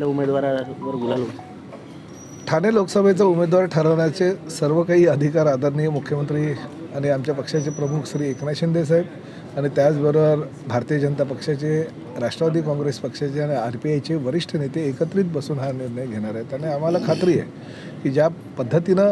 उमेदवारावर गुलाल होता. ठाणे लोकसभेचा उमेदवार ठरवण्याचे सर्व काही अधिकार आदरणीय मुख्यमंत्री आणि आमच्या पक्षाचे प्रमुख श्री एकनाथ शिंदे साहेब आणि त्याचबरोबर भारतीय जनता पक्षाचे राष्ट्रवादी काँग्रेस पक्षाचे आणि आर पी आयचे वरिष्ठ नेते एकत्रित बसून हा निर्णय घेणार आहेत आणि आम्हाला खात्री आहे की ज्या पद्धतीनं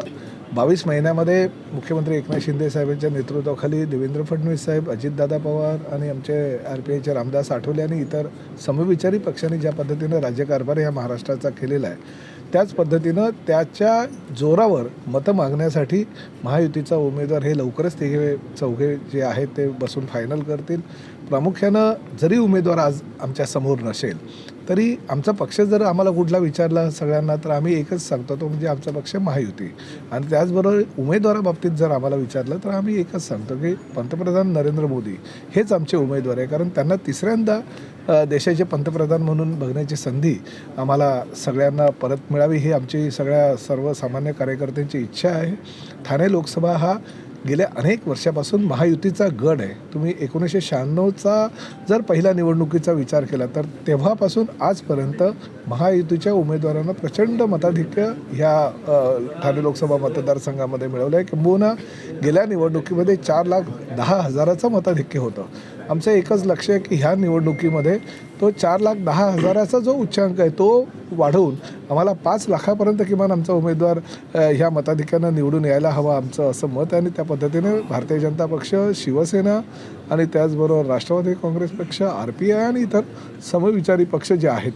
बावीस महिन्यामध्ये मुख्यमंत्री एकनाथ शिंदे साहेबांच्या नेतृत्वाखाली देवेंद्र फडणवीस साहेब अजितदादा पवार आणि आमचे आर पी आयचे रामदास आठवले आणि इतर समविचारी पक्षांनी ज्या पद्धतीनं राज्यकारभार ह्या महाराष्ट्राचा केलेला आहे त्याच पद्धतीनं त्याच्या जोरावर मतं मागण्यासाठी महायुतीचा उमेदवार हे लवकरच ते चौघे जे आहेत ते बसून फायनल करतील. प्रामुख्यानं जरी उमेदवार आज आमच्यासमोर नसेल तरी आमचा पक्ष जर आम्हाला कुठला विचारला सगळ्यांना तर आम्ही एकच सांगतो तो म्हणजे आमचा पक्ष महायुती. आणि त्याचबरोबर उमेदवाराबाबतीत जर आम्हाला विचारलं तर आम्ही एकच सांगतो की पंतप्रधान नरेंद्र मोदी हेच आमचे उमेदवार आहे कारण त्यांना तिसऱ्यांदा देशाचे पंतप्रधान म्हणून बघण्याची संधी आम्हाला सगळ्यांना परत मिळावी ही आमची सगळ्या सर्वसामान्य कार्यकर्त्यांची इच्छा आहे. ठाणे लोकसभा हा गेल्या अनेक वर्षापासून महायुतीचा गड आहे. तुम्ही एकोणीसशे शहाण्णवचा जर पहिल्या निवडणुकीचा विचार केला तर तेव्हापासून आजपर्यंत महायुतीच्या उमेदवारांना प्रचंड मताधिक्य ह्या ठाणे लोकसभा मतदारसंघामध्ये मिळवलं आहे किंबहुना गेल्या निवडणुकीमध्ये चार लाख दहा हजाराचं मताधिक्य होतं. आमचं एकच लक्ष आहे की ह्या निवडणुकीमध्ये तो चार लाख दहा हजाराचा जो उच्चांक आहे तो वाढवून आम्हाला पाच लाखापर्यंत किमान आमचा उमेदवार ह्या मताधिक्यानं निवडून यायला हवा आमचं असं मत आहे. आणि त्या पद्धतीने भारतीय जनता पक्ष शिवसेना आणि त्याचबरोबर राष्ट्रवादी काँग्रेस पक्ष आर पी आय आणि इतर समविचारी पक्ष जे आहेत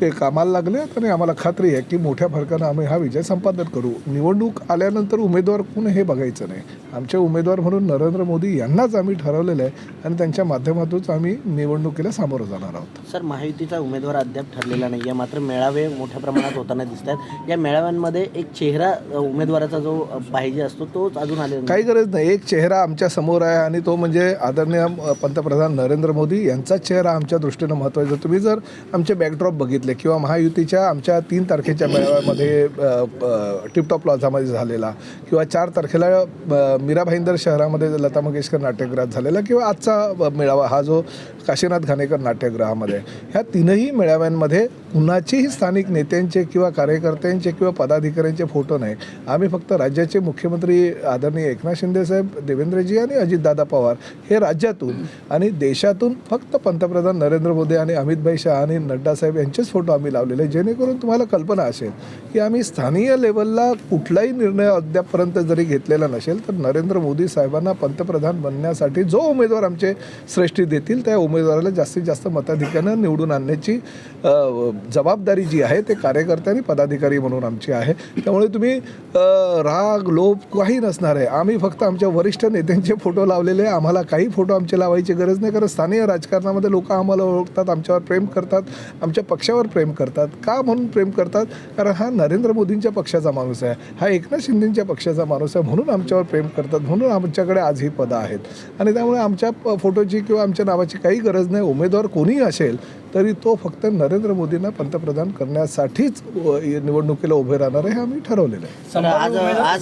ते कामाला लागले आणि आम्हाला खात्री आहे की मोठ्या फरकानं आम्ही हा विजय संपादन करू. निवडणूक आल्यानंतर उमेदवार कोण हे बघायचं नाही. आमचे उमेदवार म्हणून नरेंद्र मोदी यांनाच आम्ही ठरवलेलं आहे आणि त्यांच्या माध्यमातूनच आम्ही निवडणुकीला सामोरं जाणार आहोत. सर महायुतीचा उमेदवार अद्याप ठरलेला नाही. आहे मात्र मेळावे मोठ्या प्रमाणात होताना दिसत आहेत. या मेळाव्यांमध्ये एक चेहरा उमेदवाराचा जो पाहिजे असतो तोच अजून आलेला नाही. काही गरज नाही. एक चेहरा आमच्यासमोर आहे आणि तो म्हणजे आदरणीय पंतप्रधान नरेंद्र मोदी यांचाच चेहरा आमच्या दृष्टीनं महत्त्वाचा तुम्ही जर आमचे बॅकड्रॉप बघितले किंवा महायुतीच्या आमच्या तीन तारखेच्या मेळाव्यामध्ये टिपटॉप प्लाझामध्ये झालेला किंवा चार तारखेला मीरा भाईंदर शहरामध्ये लता मंगेशकर नाट्यगृहात झालेला किंवा आजचा मेळावा हा जो काशीनाथ घाणेकर नाट्यगृहामध्ये. ह्या तीनही मेळाव्यांमध्ये कुणाचेही स्थानिक नेत्यांचे किंवा कार्यकर्त्यांचे किंवा पदाधिकाऱ्यांचे फोटो नाही. आम्ही फक्त राज्याचे मुख्यमंत्री आदरणीय एकनाथ शिंदे साहेब देवेंद्रजी आणि अजितदादा पवार हे राज्यातून आणि देशातून फक्त पंतप्रधान नरेंद्र मोदी आणि अमितभाई शहा आणि नड्डा साहेब यांचेच फोटो आम्ही लावलेले जेणेकरून तुम्हाला कल्पना असेल की आम्ही स्थानीय लेवलला कुठलाही निर्णय अद्यापपर्यंत जरी घेतलेला नसेल तर नरेंद्र मोदी साहेबांना पंतप्रधान बनण्यासाठी जो उमेदवार आमचे श्रेष्ठी देतील त्या उमेदवाराला जास्तीत जास्त मताधिक्यानं निवडून आणण्याची जबाबदारी जी आहे ते कार्यकर्ते आणि पदाधिकारी म्हणून आमची आहे. त्यामुळे तुम्ही राग लोभ काही नसणार आहे. आम्ही फक्त आमच्या वरिष्ठ नेत्यांचे फोटो लावलेले आहे. आम्हाला काही फोटो आमचे लावायची गरज नाही कारण स्थानीय राजकारणामध्ये लोक आम्हाला ओळखतात आमच्यावर प्रेम करतात आमच्या पक्षावर प्रेम करतात? का म्हणून प्रेम करतात? कारण हा नरेंद्र मोदींच्या पक्षाचा माणूस आहे. हा एकनाथ शिंदेंच्या पक्षाचा माणूस आहे. म्हणून आमच्यावर प्रेम करतात. म्हणून आमच्याकडे आज ही पदं आहेत. आणि त्यामुळे आमच्या फोटोची किंवा आमच्या नावाची काही गरज नाही. उमेदवार कोणीही असेल तरी तो फक्त नरेंद्र मोदींना पंतप्रधान करण्यासाठीच निवडणुकीला उभे राहणार आहे हे आम्ही ठरवलेलं आहे.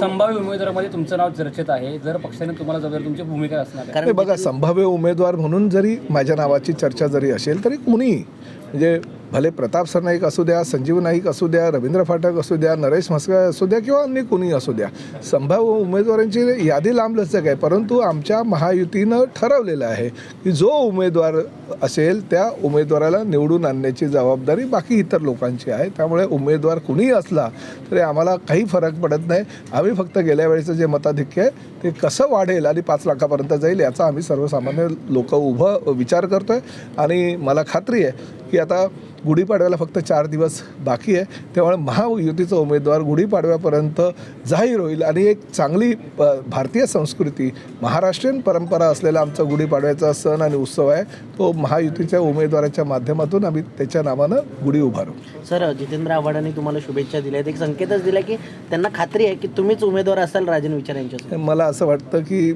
संभाव्य उमेदवारामध्ये तुमचं नाव चर्चेत आहे. जर पक्षाने तुम्हाला जवळ तुमची भूमिका असणार बघा संभाव्य उमेदवार म्हणून जरी माझ्या नावाची चर्चा जरी असेल तरी कुणीही म्हणजे भले प्रताप सरनाईक असू द्या संजीव नाईक असू द्या रवींद्र फाटक असू द्या नरेश म्हस्कर असू द्या किंवा अन्य कुणी असू द्या संभाव्य उमेदवारांची यादी लांबलचक आहे. परंतु आमच्या महायुतीनं ठरवलेलं आहे की जो उमेदवार असेल त्या उमेदवाराला निवडून आणण्याची जबाबदारी बाकी इतर लोकांची आहे. त्यामुळे उमेदवार कुणीही असला तरी आम्हाला काही फरक पडत नाही. आम्ही फक्त गेल्या वेळेचं जे मताधिक्य आहे ते कसं वाढेल आणि पाच लाखापर्यंत जाईल याचा आम्ही सर्वसामान्य लोक उभं विचार करतो आहे आणि मला खात्री आहे की आता गुढीपाडव्याला फक्त चार दिवस बाकी आहे. त्यामुळे महायुतीचा उमेदवार गुढीपाडव्यापर्यंत जाहीर होईल. आणि एक चांगली भारतीय संस्कृती महाराष्ट्रीयन परंपरा असलेला आमचा गुढीपाडव्याचा सण आणि उत्सव आहे. तो महायुतीच्या उमेदवाराच्या माध्यमातून आम्ही त्याच्या नावानं गुढी उभारू. सर जितेंद्र आव्हाडांनी तुम्हाला शुभेच्छा दिल्या आहेत. एक संकेतच दिला की त्यांना खात्री आहे की तुम्हीच उमेदवार असाल राजन विचार यांच्यासोबत. मला असं वाटतं की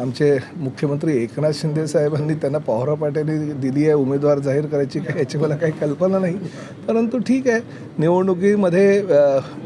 आमचे मुख्यमंत्री एकनाथ शिंदे साहेबांनी त्यांना पॉवर पाट्याने दिली आहे उमेदवार जाहीर करायची काय याची मला काही कल्पना नाही. परंतु ठीक आहे निवडणुकीमध्ये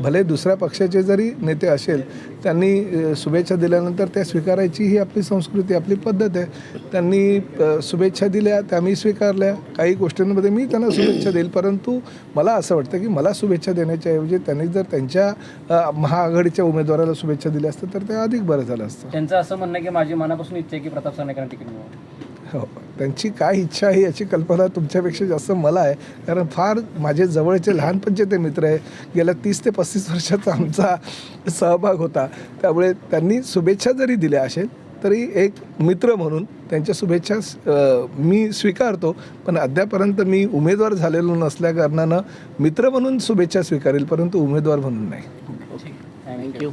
भले दुसऱ्या पक्षाचे जरी नेते असेल त्यांनी शुभेच्छा दिल्यानंतर त्या स्वीकारायची ही आपली संस्कृती आपली पद्धत आहे. त्यांनी शुभेच्छा दिल्या त्या मी स्वीकारल्या. काही गोष्टींमध्ये मी त्यांना शुभेच्छा देईल. परंतु मला असं वाटतं की मला शुभेच्छा देण्याच्या ऐवजी त्यांनी जर त्यांच्या महाआघाडीच्या उमेदवाराला शुभेच्छा दिल्या असतं तर ते अधिक बरं झालं असतं. त्यांचं असं म्हणणं की माझी मनापासून इच्छा आहे की प्रताप सरनाईकांना तिकीट मिळावं. हो. त्यांची काय इच्छा आहे याची कल्पना तुमच्यापेक्षा जास्त मला आहे. कारण फार माझे जवळचे लहानपणचे ते मित्र आहे गेल्या तीस ते पस्तीस वर्षाचा आमचा सहभाग होता. त्यामुळे त्यांनी शुभेच्छा जरी दिल्या असेल तरी एक मित्र म्हणून त्यांच्या शुभेच्छा मी स्वीकारतो. पण अद्यापर्यंत मी उमेदवार झालेलो नसल्याकारणानं मित्र म्हणून शुभेच्छा स्वीकारेल परंतु उमेदवार म्हणून नाही. थँक्यू